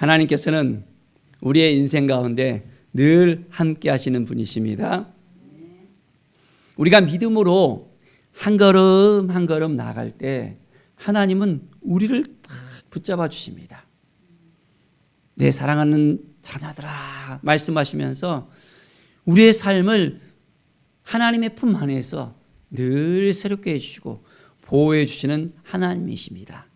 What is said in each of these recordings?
하나님께서는 우리의 인생 가운데 늘 함께 하시는 분이십니다. 우리가 믿음으로 한 걸음 한 걸음 나아갈 때 하나님은 우리를 딱 붙잡아 주십니다. 내 사랑하는 자녀들아 말씀하시면서 우리의 삶을 하나님의 품 안에서 늘 새롭게 해주시고 보호해 주시는 하나님이십니다.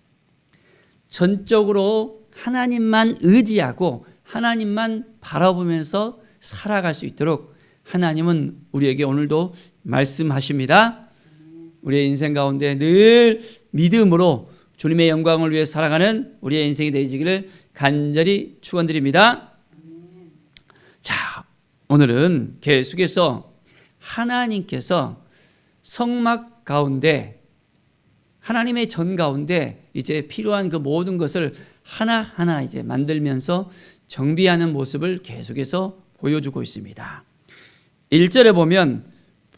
전적으로 하나님만 의지하고 하나님만 바라보면서 살아갈 수 있도록 하나님은 우리에게 오늘도 말씀하십니다. 우리의 인생 가운데 늘 믿음으로 주님의 영광을 위해 살아가는 우리의 인생이 되시기를 간절히 축원드립니다. 자, 오늘은 계속해서 하나님께서 성막 가운데 하나님의 전 가운데 이제 필요한 그 모든 것을 하나하나 이제 만들면서 정비하는 모습을 계속해서 보여주고 있습니다. 1절에 보면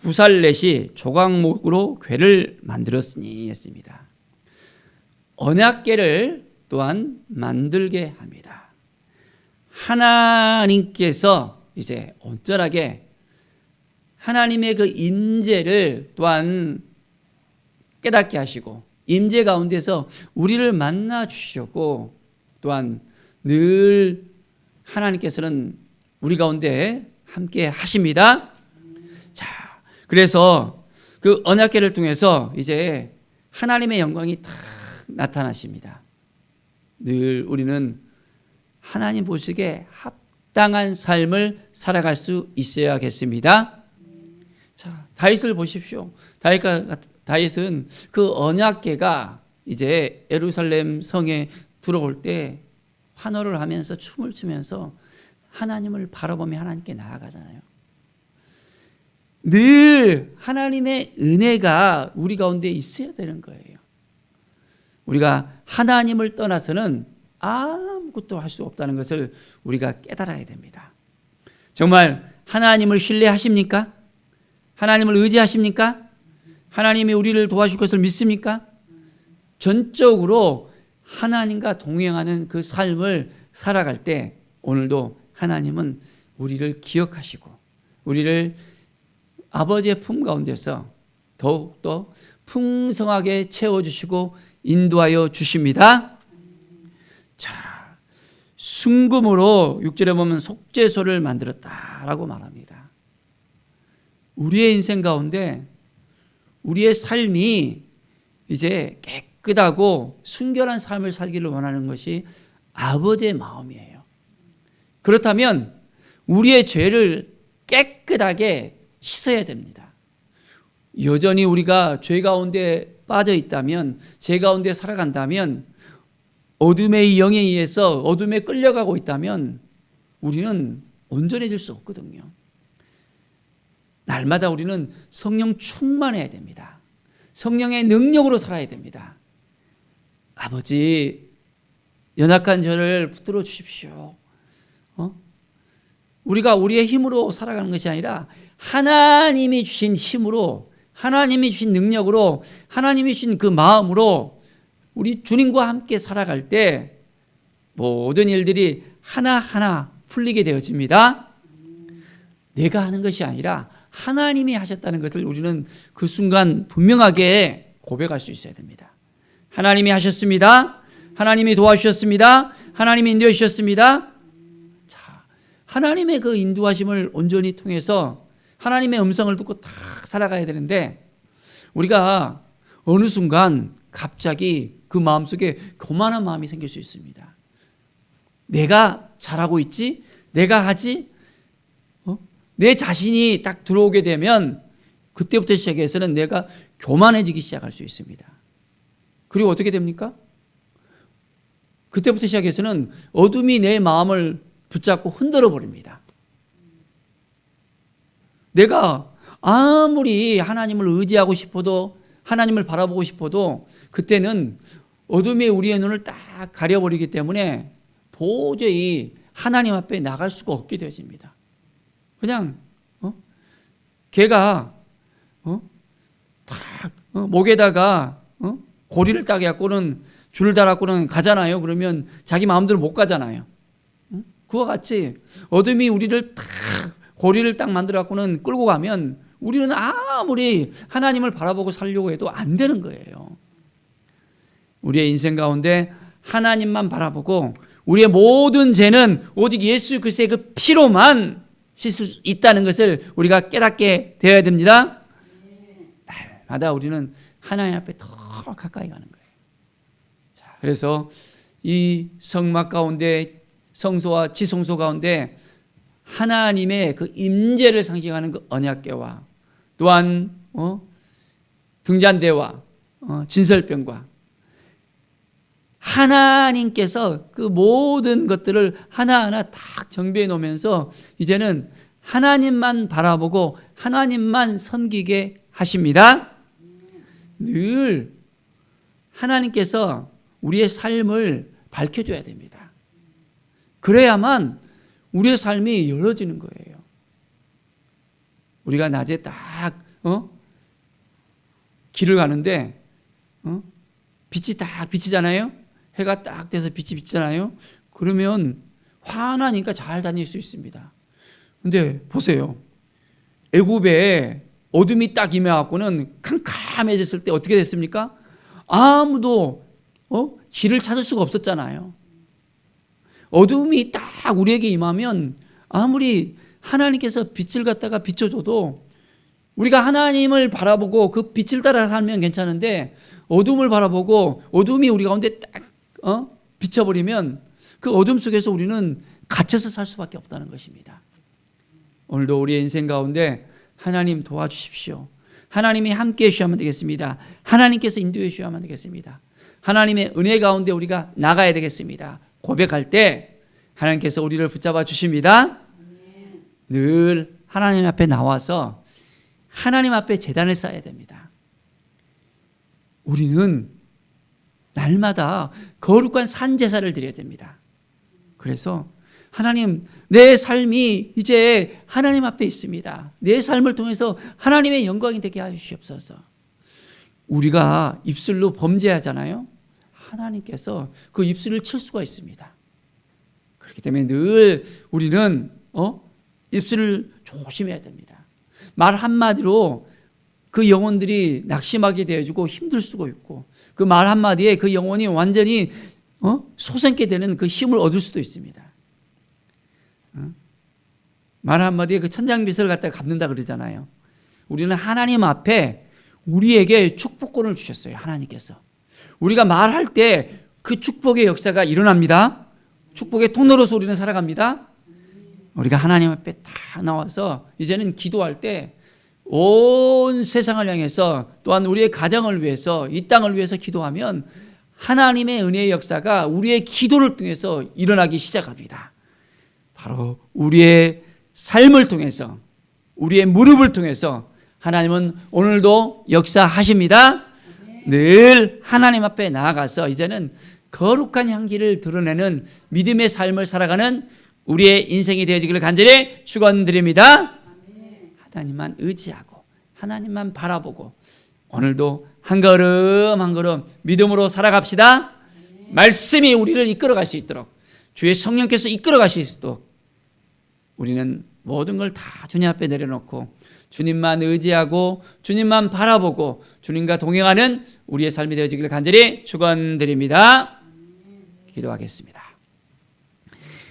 부살렛이 조각목으로 궤를 만들었으니 했습니다. 언약궤를 또한 만들게 합니다. 하나님께서 이제 온전하게 하나님의 그 임재를 또한 깨닫게 하시고 임재 가운데서 우리를 만나 주시고 또한 늘 하나님께서는 우리 가운데 함께 하십니다. 자, 그래서 그 언약궤를 통해서 이제 하나님의 영광이 탁 나타나십니다. 늘 우리는 하나님 보시기에 합당한 삶을 살아갈 수 있어야겠습니다. 자, 다윗을 보십시오. 다윗은 그 언약궤가 이제 예루살렘 성에 들어올 때 환호를 하면서 춤을 추면서 하나님을 바라보며 하나님께 나아가잖아요. 늘 하나님의 은혜가 우리 가운데 있어야 되는 거예요. 우리가 하나님을 떠나서는 아무것도 할 수 없다는 것을 우리가 깨달아야 됩니다. 정말 하나님을 신뢰하십니까? 하나님을 의지하십니까? 하나님이 우리를 도와줄 것을 믿습니까? 전적으로 하나님과 동행하는 그 삶을 살아갈 때 오늘도 하나님은 우리를 기억하시고 우리를 아버지의 품 가운데서 더욱더 풍성하게 채워주시고 인도하여 주십니다. 자, 순금으로 6절에 보면 속죄소를 만들었다라고 말합니다. 우리의 인생 가운데 우리의 삶이 이제 깨끗하고 순결한 삶을 살기를 원하는 것이 아버지의 마음이에요. 그렇다면 우리의 죄를 깨끗하게 씻어야 됩니다. 여전히 우리가 죄 가운데 빠져 있다면, 죄 가운데 살아간다면, 어둠의 영에 의해서 어둠에 끌려가고 있다면, 우리는 온전해질 수 없거든요. 날마다 우리는 성령 충만해야 됩니다. 성령의 능력으로 살아야 됩니다. 아버지, 연약한 저를 붙들어 주십시오. 어? 우리가 우리의 힘으로 살아가는 것이 아니라 하나님이 주신 힘으로 하나님이 주신 능력으로 하나님이 주신 그 마음으로 우리 주님과 함께 살아갈 때 모든 일들이 하나하나 풀리게 되어집니다. 내가 하는 것이 아니라 하나님이 하셨다는 것을 우리는 그 순간 분명하게 고백할 수 있어야 됩니다. 하나님이 하셨습니다. 하나님이 도와주셨습니다. 하나님이 인도해 주셨습니다. 자, 하나님의 그 인도하심을 온전히 통해서 하나님의 음성을 듣고 딱 살아가야 되는데 우리가 어느 순간 갑자기 그 마음속에 교만한 마음이 생길 수 있습니다. 내가 잘하고 있지? 내가 하지? 어? 내 자신이 딱 들어오게 되면 그때부터 시작해서는 내가 교만해지기 시작할 수 있습니다. 그리고 어떻게 됩니까? 그때부터 시작해서는 어둠이 내 마음을 붙잡고 흔들어 버립니다. 내가 아무리 하나님을 의지하고 싶어도 하나님을 바라보고 싶어도 그때는 어둠이 우리의 눈을 딱 가려버리기 때문에 도저히 하나님 앞에 나갈 수가 없게 되어집니다. 그냥 어? 개가 어? 딱 어? 목에다가 어? 고리를 딱 해갖고는 줄을 달았고는 가잖아요. 그러면 자기 마음대로 못 가잖아요. 그와 같이 어둠이 우리를 탁 고리를 딱 만들어 갖고는 끌고 가면 우리는 아무리 하나님을 바라보고 살려고 해도 안 되는 거예요. 우리의 인생 가운데 하나님만 바라보고 우리의 모든 죄는 오직 예수 그리스도의 그 피로만 수 있다는 것을 우리가 깨닫게 되어야 됩니다. 날마다 우리는 하나님 앞에 더 가까이 가는 거예요. 자, 그래서 이 성막 가운데 성소와 지성소 가운데 하나님의 그 임재를 상징하는 그 언약궤와 또한 어? 등잔대와 어? 진설병과 하나님께서 그 모든 것들을 하나하나 딱 정비해 놓으면서 이제는 하나님만 바라보고 하나님만 섬기게 하십니다. 늘 하나님께서 우리의 삶을 밝혀줘야 됩니다. 그래야만 우리의 삶이 열어지는 거예요. 우리가 낮에 딱, 어? 길을 가는데, 어? 빛이 딱 비치잖아요? 해가 딱 돼서 빛이 비치잖아요? 그러면 환하니까 잘 다닐 수 있습니다. 근데 보세요. 애굽에 어둠이 딱 임해갖고는 캄캄해졌을 때 어떻게 됐습니까? 아무도 어? 길을 찾을 수가 없었잖아요. 어둠이 딱 우리에게 임하면 아무리 하나님께서 빛을 갖다가 비춰줘도 우리가 하나님을 바라보고 그 빛을 따라 살면 괜찮은데 어둠을 바라보고 어둠이 우리 가운데 딱 어? 비춰버리면 그 어둠 속에서 우리는 갇혀서 살 수밖에 없다는 것입니다. 오늘도 우리의 인생 가운데 하나님 도와주십시오. 하나님이 함께 해주셔야만 되겠습니다. 하나님께서 인도해 주셔야만 되겠습니다. 하나님의 은혜 가운데 우리가 나가야 되겠습니다. 고백할 때 하나님께서 우리를 붙잡아 주십니다. 늘 하나님 앞에 나와서 하나님 앞에 재단을 쌓아야 됩니다. 우리는 날마다 거룩한 산제사를 드려야 됩니다. 그래서 하나님, 내 삶이 이제 하나님 앞에 있습니다. 내 삶을 통해서 하나님의 영광이 되게 하시옵소서. 우리가 입술로 범죄하잖아요. 하나님께서 그 입술을 칠 수가 있습니다. 그렇기 때문에 늘 우리는 어? 입술을 조심해야 됩니다. 말 한마디로 그 영혼들이 낙심하게 되어지고 힘들 수가 있고 그 말 한마디에 그 영혼이 완전히 어? 소생케 되는 그 힘을 얻을 수도 있습니다. 어? 말 한마디에 그 천장빛을 갖다가 갚는다 그러잖아요. 우리는 하나님 앞에 우리에게 축복권을 주셨어요. 하나님께서. 우리가 말할 때 그 축복의 역사가 일어납니다. 축복의 통로로서 우리는 살아갑니다. 우리가 하나님 앞에 다 나와서 이제는 기도할 때 온 세상을 향해서 또한 우리의 가정을 위해서 이 땅을 위해서 기도하면 하나님의 은혜의 역사가 우리의 기도를 통해서 일어나기 시작합니다. 바로 우리의 삶을 통해서 우리의 무릎을 통해서 하나님은 오늘도 역사하십니다. 늘 하나님 앞에 나아가서 이제는 거룩한 향기를 드러내는 믿음의 삶을 살아가는 우리의 인생이 되어지기를 간절히 축원드립니다. 하나님만 의지하고 하나님만 바라보고 오늘도 한 걸음 한 걸음 믿음으로 살아갑시다. 말씀이 우리를 이끌어 갈 수 있도록 주의 성령께서 이끌어 갈 수 있도록 우리는 모든 걸 다 주님 앞에 내려놓고 주님만 의지하고 주님만 바라보고 주님과 동행하는 우리의 삶이 되어지기를 간절히 축원드립니다. 기도하겠습니다.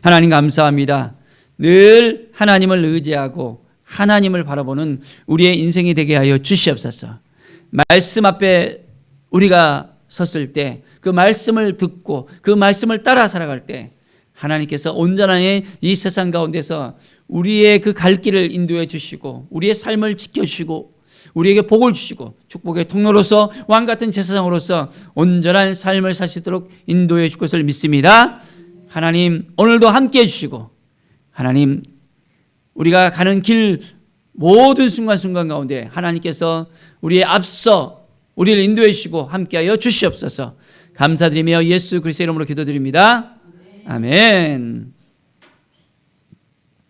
하나님 감사합니다. 늘 하나님을 의지하고 하나님을 바라보는 우리의 인생이 되게 하여 주시옵소서. 말씀 앞에 우리가 섰을 때 그 말씀을 듣고 그 말씀을 따라 살아갈 때 하나님께서 온전한 이 세상 가운데서 우리의 그 갈 길을 인도해 주시고 우리의 삶을 지켜 주시고 우리에게 복을 주시고 축복의 통로로서 왕 같은 제사장으로서 온전한 삶을 있도록 인도해 줄 것을 믿습니다. 하나님 오늘도 함께 해 주시고 하나님 우리가 가는 길 모든 순간순간 가운데 하나님께서 우리의 앞서 우리를 인도해 주시고 함께하여 주시옵소서. 감사드리며 예수 그리스도의 이름으로 기도드립니다. 아멘.